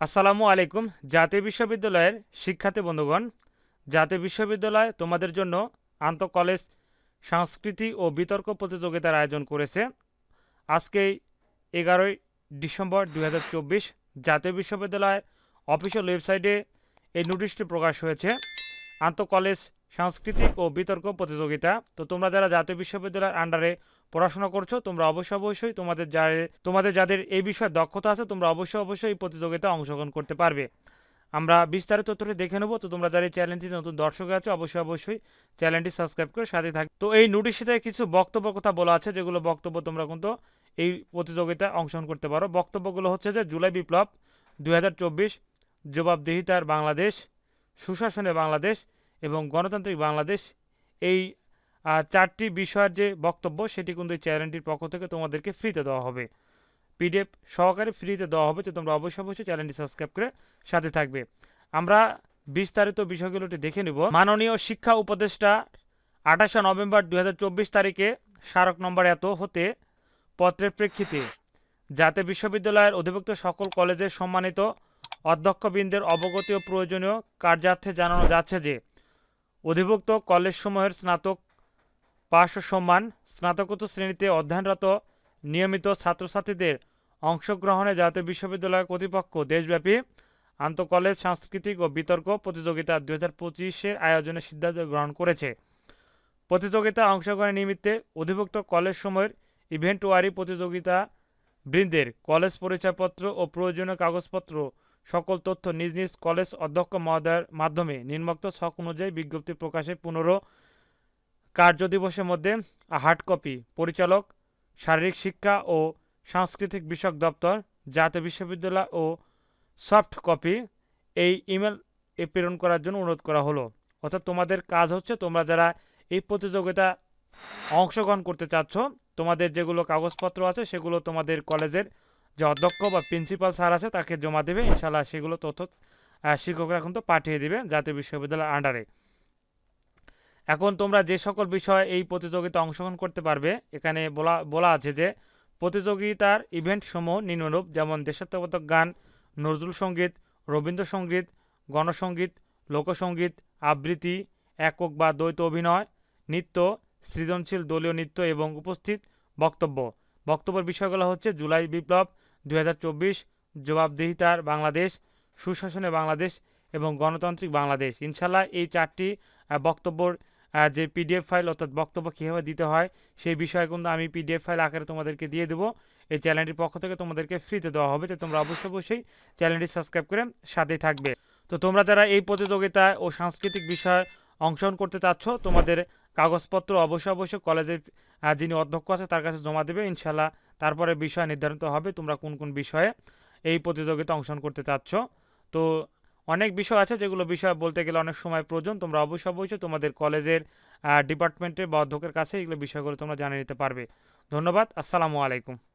আসসালামু আলাইকুম, জাতীয় বিশ্ববিদ্যালয়ের শিক্ষার্থী বন্ধুগণ। জাতীয় বিশ্ববিদ্যালয় তোমাদের জন্য আন্ত কলেজ সংস্কৃতি ও বিতর্ক প্রতিযোগিতার আয়োজন করেছে। আজকে এগারোই ডিসেম্বর দু হাজার চব্বিশ জাতীয় বিশ্ববিদ্যালয় অফিসিয়াল ওয়েবসাইটে এই নোটিশটি প্রকাশ হয়েছে। আন্ত কলেজ, সাংস্কৃতিক ও বিতর্ক প্রতিযোগিতা। তো তোমরা যারা জাতীয় বিশ্ববিদ্যালয়ের আন্ডারে পড়াশোনা করছ, তোমরা অবশ্যই অবশ্যই তোমাদের যা, তোমাদের যাদের এই বিষয়ে দক্ষতা আছে, তোমরা অবশ্যই অবশ্যই এই প্রতিযোগিতায় অংশগ্রহণ করতে পারবে। আমরা বিস্তারিত তথ্যটি দেখে নেব, তো তোমরা যারা এই চ্যানেলটি নতুন দর্শক আছো, অবশ্যই অবশ্যই চ্যানেলটি সাবস্ক্রাইব করে সাথে থাক। তো এই নোটিশটিতে কিছু বক্তব্য কথা বলা আছে, যেগুলো বক্তব্য তোমরা কিন্তু এই প্রতিযোগিতায় অংশগ্রহণ করতে পারো। বক্তব্যগুলো হচ্ছে যে, জুলাই বিপ্লব দু হাজার চব্বিশ, জবাবদিহিতার বাংলাদেশ সুশাসনে বাংলাদেশ এবং গণতান্ত্রিক বাংলাদেশ, এই চারটি বিষয়ের যে বক্তব্য, সেটি কিন্তু এই চ্যানেলটির পক্ষ থেকে তোমাদেরকে ফ্রিতে দেওয়া হবে। পিডিএফ সহকারে ফ্রিতে দেওয়া হবে, তো তোমরা অবশ্যই অবশ্যই চ্যানেলটি সাবস্ক্রাইব করে সাথে থাকবে। আমরা বিস্তারিত বিষয়গুলোটি দেখে নিব। মাননীয় শিক্ষা উপদেষ্টা আঠাশে নভেম্বর দু হাজার চব্বিশ তারিখে স্মারক নম্বর এত হতে পত্রের প্রেক্ষিতে যাতে বিশ্ববিদ্যালয়ের অধিভুক্ত সকল কলেজের সম্মানিত অধ্যক্ষবৃন্দের অবগতি ও প্রয়োজনীয় কার্যার্থে জানানো যাচ্ছে যে, অধিভুক্ত কলেজসমূহের স্নাতক পাশ সম্মান, স্নাতকোত্তর শ্রেণীতে অধ্যয়নরত নিয়মিত ছাত্রছাত্রীদের অংশগ্রহণে জাতীয় বিশ্ববিদ্যালয় কর্তৃপক্ষ দেশব্যাপী আন্তঃকলেজ সাংস্কৃতিক ও বিতর্ক প্রতিযোগিতা দু হাজার পঁচিশের আয়োজনের সিদ্ধান্ত গ্রহণ করেছে। প্রতিযোগিতা অংশগ্রহণের নিমিত্তে অধিভুক্ত কলেজ সময়ের ইভেন্ট ওয়ারি প্রতিযোগিতা বৃন্দের কলেজ পরিচয়পত্র ও প্রয়োজনীয় কাগজপত্র সকল তথ্য নিজ নিজ কলেজ অধ্যক্ষ মহোদয়ের মাধ্যমে নিম্নোক্ত ছক অনুযায়ী বিজ্ঞপ্তি প্রকাশে পনেরো কার্যদিবসের মধ্যে হার্ড কপি, পরিচালক, শারীরিক শিক্ষা ও সাংস্কৃতিক বিষয়ক দপ্তর, জাতীয় বিশ্ববিদ্যালয় ও সফট কপি এই ইমেল প্রেরণ করার জন্য অনুরোধ করা হলো। অর্থাৎ তোমাদের কাজ হচ্ছে তোমরা যারা এই প্রতিযোগিতা অংশগ্রহণ করতে চাচ্ছ, তোমাদের যেগুলো কাগজপত্র আছে সেগুলো তোমাদের কলেজের যে অধ্যক্ষ বা প্রিন্সিপাল স্যার আছে তাকে জমা দেবে। ইনশাল্লাহ সেগুলো তথ্য শিক্ষকরা কিন্তু পাঠিয়ে দেবে জাতীয় বিশ্ববিদ্যালয়ের আন্ডারে এখন তোমরা যে সকল বিষয় এই প্রতিযোগিতা অংশগ্রহণ করতে পারবে, এখানে বলা বলা আছে যে প্রতিযোগিতার ইভেন্ট সমূহ নিম্নরূপ, যেমন দেশাত্মবোধক গান, নজরুল সংগীত, রবীন্দ্রসঙ্গীত, গণসঙ্গীত, লোকসঙ্গীত, আবৃত্তি, একক বা দ্বৈত অভিনয়, নৃত্য, সৃজনশীল দলীয় নৃত্য এবং উপস্থিত বক্তব্য। বক্তব্যের বিষয়গুলো হচ্ছে জুলাই বিপ্লব দু হাজার চব্বিশ, জবাবদিহিতার বাংলাদেশ সুশাসনে বাংলাদেশ এবং গণতান্ত্রিক বাংলাদেশ। ইনশাল্লাহ এই চারটি বক্তব্যর যে পিডিএফ ফাইল অর্থাৎ বক্তব্য কীভাবে দিতে হয়, সেই বিষয়ে কিন্তু আমি পিডিএফ ফাইল আকারে তোমাদেরকে দিয়ে দেবো। এই চ্যানেলটির পক্ষ থেকে তোমাদেরকে ফ্রিতে দেওয়া হবে, তো তোমরা অবশ্যই অবশ্যই চ্যানেলটি সাবস্ক্রাইব করে সাথেই থাকবে। তো তোমরা যারা এই প্রতিযোগিতায় ও সাংস্কৃতিক বিষয়ে অংশগ্রহণ করতে চাচ্ছ, তোমাদের কাগজপত্র অবশ্যই অবশ্যই কলেজের যিনি অধ্যক্ষ আছে, তার কাছে জমা দেবে। ইনশাল্লাহ তারপরে বিষয় নির্ধারিত হবে, তোমরা কোন কোন বিষয়ে এই প্রতিযোগিতা অংশগ্রহণ করতে চাচ্ছ। তো অনেক বিষয় আছে যেগুলো বিষয় বলতে গেলে অনেক সময় প্রয়োজন। তোমরা অবশ্যই অবশ্যই তোমাদের কলেজের ডিপার্টমেন্টে বা অধ্যক্ষের কাছে এগুলো বিষয়গুলো তোমরা জানিয়ে নিতে পারবে। ধন্যবাদ, আসসালামু আলাইকুম।